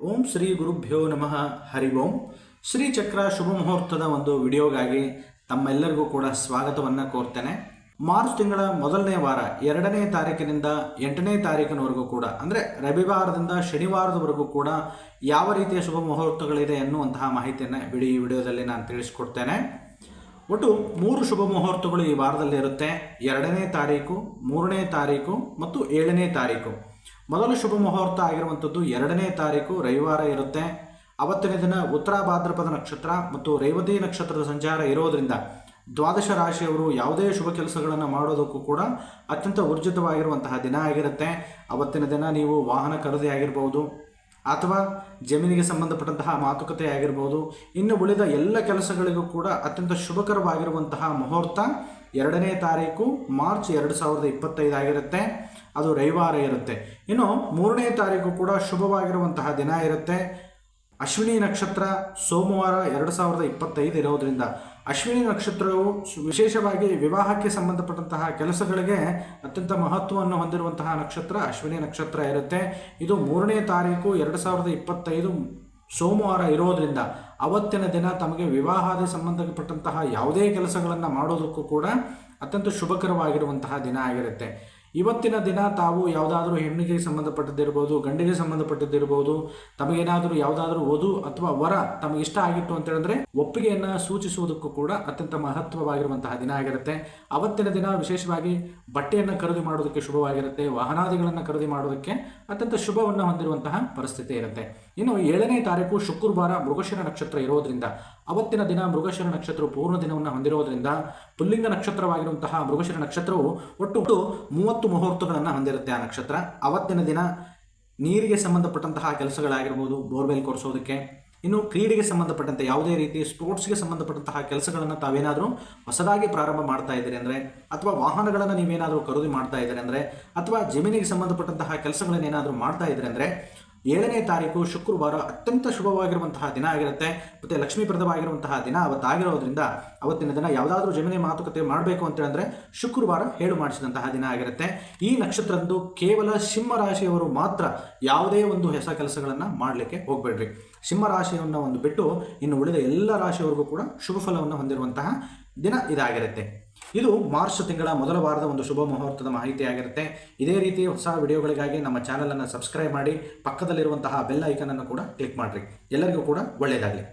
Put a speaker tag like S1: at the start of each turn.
S1: ಓಂ ಶ್ರೀ ಗುರುಭ್ಯೋ ನಮಃ. ಹರಿ ಓಂ. ಶ್ರೀ ಚಕ್ರ ಶುಭ ಮುಹೂರ್ತದ ಒಂದು ವಿಡಿಯೋಗಾಗಿ ತಮ್ಮೆಲ್ಲರಿಗೂ ಕೂಡ ಸ್ವಾಗತವನ್ನು ಕೋರ್ತೇನೆ. ಮಾರ್ಚ್ ತಿಂಗಳ ಮೊದಲನೇ ವಾರ, ಎರಡನೇ ತಾರೀಕಿನಿಂದ ಎಂಟನೇ ತಾರೀಕಿನವರೆಗೂ ಕೂಡ, ಅಂದರೆ ರವಿವಾರದಿಂದ ಶನಿವಾರದವರೆಗೂ ಕೂಡ ಯಾವ ರೀತಿಯ ಶುಭ ಮುಹೂರ್ತಗಳಿದೆ ಎನ್ನುವಂತಹ ಮಾಹಿತಿಯನ್ನು ಬಿಡಿ ಈ ವಿಡಿಯೋದಲ್ಲಿ ನಾನು ತಿಳಿಸ್ಕೊಡ್ತೇನೆ. ಒಟ್ಟು ಮೂರು ಶುಭ ಮುಹೂರ್ತಗಳು ಈ ವಾರದಲ್ಲಿ ಇರುತ್ತೆ. ಎರಡನೇ ತಾರೀಕು, ಮೂರನೇ ತಾರೀಕು ಮತ್ತು ಏಳನೇ ತಾರೀಕು. ಮೊದಲ ಶುಭ ಮುಹೂರ್ತ ಆಗಿರುವಂಥದ್ದು ಎರಡನೇ ತಾರೀಕು ರವಿವಾರ ಇರುತ್ತೆ. ಅವತ್ತಿನ ದಿನ ಉತ್ತರ ಭಾದ್ರಪದ ನಕ್ಷತ್ರ ಮತ್ತು ರೇವತಿ ನಕ್ಷತ್ರದ ಸಂಚಾರ ಇರೋದ್ರಿಂದ ದ್ವಾದಶ ರಾಶಿಯವರು ಯಾವುದೇ ಶುಭ ಕೆಲಸಗಳನ್ನು ಮಾಡೋದಕ್ಕೂ ಕೂಡ ಅತ್ಯಂತ ಊರ್ಜಿತವಾಗಿರುವಂತಹ ದಿನ ಆಗಿರುತ್ತೆ. ಅವತ್ತಿನ ದಿನ ನೀವು ವಾಹನ ಖರೀದಿ ಆಗಿರ್ಬೋದು ಅಥವಾ ಜಮೀನಿಗೆ ಸಂಬಂಧಪಟ್ಟಂತಹ ಮಾತುಕತೆ ಆಗಿರ್ಬೋದು. ಇನ್ನು ಉಳಿದ ಎಲ್ಲ ಕೆಲಸಗಳಿಗೂ ಕೂಡ ಅತ್ಯಂತ ಶುಭಕರವಾಗಿರುವಂತಹ ಮುಹೂರ್ತ ಎರಡನೇ ತಾರೀಕು ಮಾರ್ಚ್ ಎರಡು ಸಾವಿರದ ಇಪ್ಪತ್ತೈದು ಆಗಿರುತ್ತೆ. ಅದು ರವಿವಾರ ಇರುತ್ತೆ. ಇನ್ನು ಮೂರನೇ ತಾರೀಕು ಕೂಡ ಶುಭವಾಗಿರುವಂತಹ ದಿನ ಇರುತ್ತೆ. ಅಶ್ವಿನಿ ನಕ್ಷತ್ರ ಸೋಮವಾರ ಎರಡು ಸಾವಿರದ ಇಪ್ಪತ್ತೈದು ಇರೋದ್ರಿಂದ ಅಶ್ವಿನಿ ನಕ್ಷತ್ರವು ವಿಶೇಷವಾಗಿ ವಿವಾಹಕ್ಕೆ ಸಂಬಂಧಪಟ್ಟಂತಹ ಕೆಲಸಗಳಿಗೆ ಅತ್ಯಂತ ಮಹತ್ವವನ್ನು ಹೊಂದಿರುವಂತಹ ನಕ್ಷತ್ರ ಅಶ್ವಿನಿ ನಕ್ಷತ್ರ ಇರುತ್ತೆ. ಇದು ಮೂರನೇ ತಾರೀಕು ಎರಡು ಸಾವಿರದ ಇಪ್ಪತ್ತೈದು ಸೋಮವಾರ ಇರೋದ್ರಿಂದ ಅವತ್ತಿನ ದಿನ ತಮಗೆ ವಿವಾಹಾದಿ ಸಂಬಂಧಪಟ್ಟಂತಹ ಯಾವುದೇ ಕೆಲಸಗಳನ್ನು ಮಾಡೋದಕ್ಕೂ ಕೂಡ ಅತ್ಯಂತ ಶುಭಕರವಾಗಿರುವಂತಹ ದಿನ ಆಗಿರುತ್ತೆ. ಇವತ್ತಿನ ದಿನ ತಾವು ಯಾವುದಾದ್ರೂ ಹೆಣ್ಣಿಗೆ ಸಂಬಂಧಪಟ್ಟದ್ದಿರ್ಬೋದು, ಗಂಡಿಗೆ ಸಂಬಂಧಪಟ್ಟದ್ದಿರ್ಬೋದು, ತಮಗೇನಾದರೂ ಯಾವುದಾದ್ರೂ ವಧು ಅಥವಾ ವರ ತಮಗೆ ಇಷ್ಟ ಆಗಿತ್ತು ಅಂತ ಹೇಳಿದ್ರೆ ಒಪ್ಪಿಗೆಯನ್ನು ಸೂಚಿಸುವುದಕ್ಕೂ ಕೂಡ ಅತ್ಯಂತ ಮಹತ್ವವಾಗಿರುವಂತಹ ದಿನ ಆಗಿರುತ್ತೆ. ಅವತ್ತಿನ ದಿನ ವಿಶೇಷವಾಗಿ ಬಟ್ಟೆಯನ್ನು ಖರೀದಿ ಮಾಡೋದಕ್ಕೆ ಶುಭವಾಗಿರುತ್ತೆ, ವಾಹನಾದಿಗಳನ್ನು ಖರೀದಿ ಮಾಡೋದಕ್ಕೆ ಅತ್ಯಂತ ಶುಭವನ್ನು ಹೊಂದಿರುವಂತಹ ಪರಿಸ್ಥಿತಿ ಇರುತ್ತೆ. ಇನ್ನು ಏಳನೇ ತಾರೀಕು ಶುಕ್ರವಾರ ಮೃಗಶಿರ ನಕ್ಷತ್ರ ಇರೋದ್ರಿಂದ ಅವತ್ತಿನ ದಿನ ಮೃಗಶಿರ ನಕ್ಷತ್ರವು ಪೂರ್ಣ ದಿನವನ್ನು ಹೊಂದಿರೋದರಿಂದ ಪುಲ್ಲಿಂಗ ನಕ್ಷತ್ರವಾಗಿರುವಂತಹ ಮೃಗಶಿರ ನಕ್ಷತ್ರವು ಒಟ್ಟು ಮೂವತ್ತು ಮುಹೂರ್ತಗಳನ್ನು ಹೊಂದಿರುತ್ತೆ ಆ ನಕ್ಷತ್ರ. ಅವತ್ತಿನ ದಿನ ನೀರಿಗೆ ಸಂಬಂಧಪಟ್ಟಂತಹ ಕೆಲಸಗಳಾಗಿರ್ಬೋದು, ಬೋರ್ವೆಲ್ ಕೊರೆಸೋದಕ್ಕೆ ಇನ್ನು ಕ್ರೀಡೆಗೆ ಸಂಬಂಧಪಟ್ಟಂತೆ ಯಾವುದೇ ರೀತಿ ಸ್ಪೋರ್ಟ್ಸ್ಗೆ ಸಂಬಂಧಪಟ್ಟಂತಹ ಕೆಲಸಗಳನ್ನು ತಾವೇನಾದರೂ ಹೊಸದಾಗಿ ಪ್ರಾರಂಭ ಮಾಡ್ತಾ ಇದ್ದೀರಿ ಅಂದರೆ, ಅಥವಾ ವಾಹನಗಳನ್ನು ನೀವೇನಾದರೂ ಖರೀದಿ ಮಾಡ್ತಾ ಇದ್ದೀರಿ ಅಂದರೆ, ಅಥವಾ ಜಮೀನಿಗೆ ಸಂಬಂಧಪಟ್ಟಂತಹ ಕೆಲಸಗಳನ್ನೇನಾದರೂ ಮಾಡ್ತಾ ಇದ್ದೀರಿ ಅಂದರೆ ಏಳನೇ ತಾರೀಕು ಶುಕ್ರವಾರ ಅತ್ಯಂತ ಶುಭವಾಗಿರುವಂತಹ ದಿನ ಆಗಿರುತ್ತೆ. ಮತ್ತು ಲಕ್ಷ್ಮೀಪ್ರದವಾಗಿರುವಂತಹ ದಿನ ಅವತ್ತಾಗಿರೋದ್ರಿಂದ ಅವತ್ತಿನ ದಿನ ಯಾವುದಾದ್ರೂ ಜಮೀನಿ ಮಾತುಕತೆ ಮಾಡಬೇಕು ಅಂತ ಹೇಳಿದ್ರೆ ಶುಕ್ರವಾರ ಹೇಳು ಮಾಡಿಸಿದಂತಹ ದಿನ ಆಗಿರುತ್ತೆ. ಈ ನಕ್ಷತ್ರದಂದು ಕೇವಲ ಸಿಂಹ ರಾಶಿಯವರು ಮಾತ್ರ ಯಾವುದೇ ಒಂದು ಹೊಸ ಕೆಲಸಗಳನ್ನು ಮಾಡಲಿಕ್ಕೆ ಹೋಗಬೇಡ್ರಿ. ಸಿಂಹ ರಾಶಿಯನ್ನು ಒಂದು ಬಿಟ್ಟು ಇನ್ನು ಉಳಿದ ಎಲ್ಲ ರಾಶಿಯವರಿಗೂ ಕೂಡ ಶುಭ ಫಲವನ್ನು ಹೊಂದಿರುವಂತಹ ದಿನ ಇದಾಗಿರುತ್ತೆ. ಇದು ಮಾರ್ಚ್ ತಿಂಗಳ ಮೊದಲ ವಾರದ ಒಂದು ಶುಭ ಮುಹೂರ್ತದ ಮಾಹಿತಿಯಾಗಿರುತ್ತೆ. ಇದೇ ರೀತಿ ಹೊಸ ವಿಡಿಯೋಗಳಿಗಾಗಿ ನಮ್ಮ ಚಾನಲನ್ನು ಸಬ್ಸ್ಕ್ರೈಬ್ ಮಾಡಿ, ಪಕ್ಕದಲ್ಲಿರುವಂತಹ ಬೆಲ್ ಐಕನನ್ನು ಕೂಡ ಕ್ಲಿಕ್ ಮಾಡಿರಿ. ಎಲ್ಲರಿಗೂ ಕೂಡ ಒಳ್ಳೆಯದಾಗಲಿ.